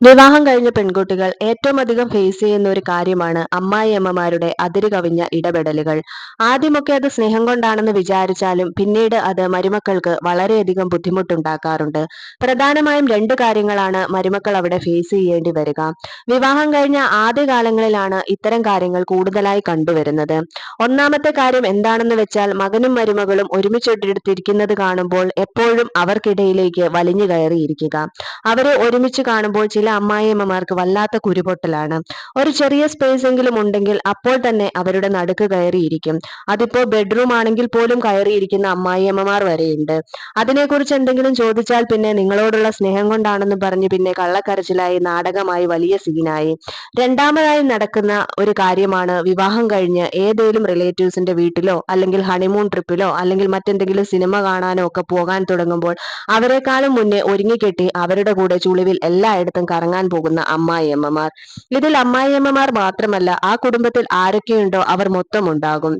വിവാഹം കഴിഞ്ഞ പെൺകുട്ടികൾ ഏറ്റവും അധികം ഫേസ് ചെയ്യുന്ന ഒരു കാര്യമാണ് അമ്മായിയമ്മമാരുടെ അതിര് കവിഞ്ഞ ഇടപെടലുകൾ. ആദ്യമൊക്കെ അത് സ്നേഹം കൊണ്ടാണെന്ന് വിചാരിച്ചാലും പിന്നീട് അത് മരുമക്കൾക്ക് വളരെയധികം ബുദ്ധിമുട്ടുണ്ടാക്കാറുണ്ട്. പ്രധാനമായും രണ്ട് കാര്യങ്ങളാണ് മരുമക്കൾ അവിടെ ഫേസ് ചെയ്യേണ്ടി വരിക. വിവാഹം കഴിഞ്ഞ ആദ്യകാലങ്ങളിലാണ് ഇത്തരം കാര്യങ്ങൾ കൂടുതലായി കണ്ടുവരുന്നത്. ഒന്നാമത്തെ കാര്യം എന്താണെന്ന് വെച്ചാൽ മകനും മരുമകളും ഒരുമിച്ചെടുത്തിരിക്കുന്നത് കാണുമ്പോൾ എപ്പോഴും അവർക്കിടയിലേക്ക് വലിഞ്ഞു കയറിയിരിക്കുക. അവരെ ഒരുമിച്ച് കാണുമ്പോൾ ചില അമ്മായിയമ്മമാർക്ക് വല്ലാത്ത കുരുപൊട്ടലാണ്. ഒരു ചെറിയ സ്പേസ് എങ്കിലും ഉണ്ടെങ്കിൽ അപ്പോൾ തന്നെ അവരുടെ നടുക്ക് കയറിയിരിക്കും. അതിപ്പോ ബെഡ്റൂം ആണെങ്കിൽ പോലും കയറിയിരിക്കുന്ന അമ്മായിയമ്മമാർ വരെയുണ്ട്. അതിനെക്കുറിച്ച് എന്തെങ്കിലും ചോദിച്ചാൽ പിന്നെ നിങ്ങളോടുള്ള സ്നേഹം കൊണ്ടാണെന്ന് പറഞ്ഞ് പിന്നെ കള്ളക്കരച്ചിലായി നാടകമായി വലിയ സീനായി രണ്ടാമതായി നടക്കുന്ന ഒരു കാര്യമാണ് വിവാഹം കഴിഞ്ഞ് ഏതെങ്കിലും റിലേറ്റീവ്സിന്റെ വീട്ടിലോ അല്ലെങ്കിൽ ഹണിമൂൺ ട്രിപ്പിലോ അല്ലെങ്കിൽ മറ്റെന്തെങ്കിലും സിനിമ കാണാനോ ഒക്കെ പോകാൻ തുടങ്ങുമ്പോൾ അവരെക്കാളും മുന്നേ ഒരുങ്ങിക്കെട്ടി അവരുടെ കൂടെ ചുളിവിൽ എല്ലായിടത്തും കറങ്ങാൻ പോകുന്ന അമ്മായിയമ്മമാർ. ഇതിൽ അമ്മായിയമ്മമാർ മാത്രമല്ല ആ കുടുംബത്തിൽ ആരൊക്കെയുണ്ടോ അവർ മൊത്തം ഉണ്ടാകും.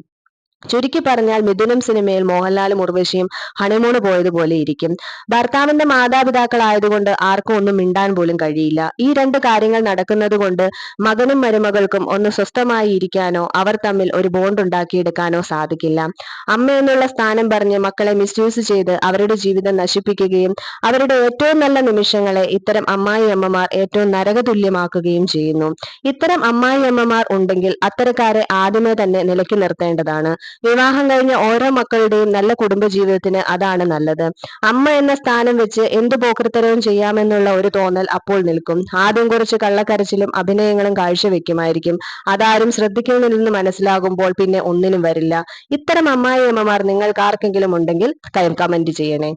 ചുരുക്കി പറഞ്ഞാൽ മിഥുനം സിനിമയിൽ മോഹൻലാലും ഉർവശിയും ഹണിമൂണ് പോയതുപോലെ ഇരിക്കും. ഭർത്താവിന്റെ മാതാപിതാക്കളായതുകൊണ്ട് ആർക്കും ഒന്നും മിണ്ടാൻ പോലും കഴിയില്ല. ഈ രണ്ട് കാര്യങ്ങൾ നടക്കുന്നത് കൊണ്ട് മകനും മരുമകൾക്കും ഒന്ന് സ്വസ്ഥമായി ഇരിക്കാനോ അവർ തമ്മിൽ ഒരു ബോണ്ട് ഉണ്ടാക്കിയെടുക്കാനോ സാധിക്കില്ല. അമ്മ എന്നുള്ള സ്ഥാനം പറഞ്ഞ് മക്കളെ മിസ്യൂസ് ചെയ്ത് അവരുടെ ജീവിതം നശിപ്പിക്കുകയും അവരുടെ ഏറ്റവും നല്ല നിമിഷങ്ങളെ ഇത്തരം അമ്മായി അമ്മമാർ ഏറ്റവും നരകതുല്യമാക്കുകയും ചെയ്യുന്നു. ഇത്തരം അമ്മായി അമ്മമാർ ഉണ്ടെങ്കിൽ അത്തരക്കാരെ ആദ്യമേ തന്നെ നിലക്കി നിർത്തേണ്ടതാണ്. വിവാഹം കഴിഞ്ഞ ഓരോ മക്കളുടെയും നല്ല കുടുംബജീവിതത്തിന് അതാണ് നല്ലത്. അമ്മ എന്ന സ്ഥാനം വെച്ച് എന്ത് പോക്കൃത്തരവും ചെയ്യാമെന്നുള്ള ഒരു തോന്നൽ അപ്പോൾ നിൽക്കും. ആദ്യം കുറച്ച് കള്ളക്കരച്ചിലും അഭിനയങ്ങളും കാഴ്ചവെക്കുമായിരിക്കും. അതാരും ശ്രദ്ധിക്കുന്നില്ലെന്ന് മനസ്സിലാകുമ്പോൾ പിന്നെ ഒന്നിനും വരില്ല. ഇത്തരം അമ്മായിയമ്മമാർ നിങ്ങൾക്ക് ആർക്കെങ്കിലും ഉണ്ടെങ്കിൽ കമന്റ് ചെയ്യണേ.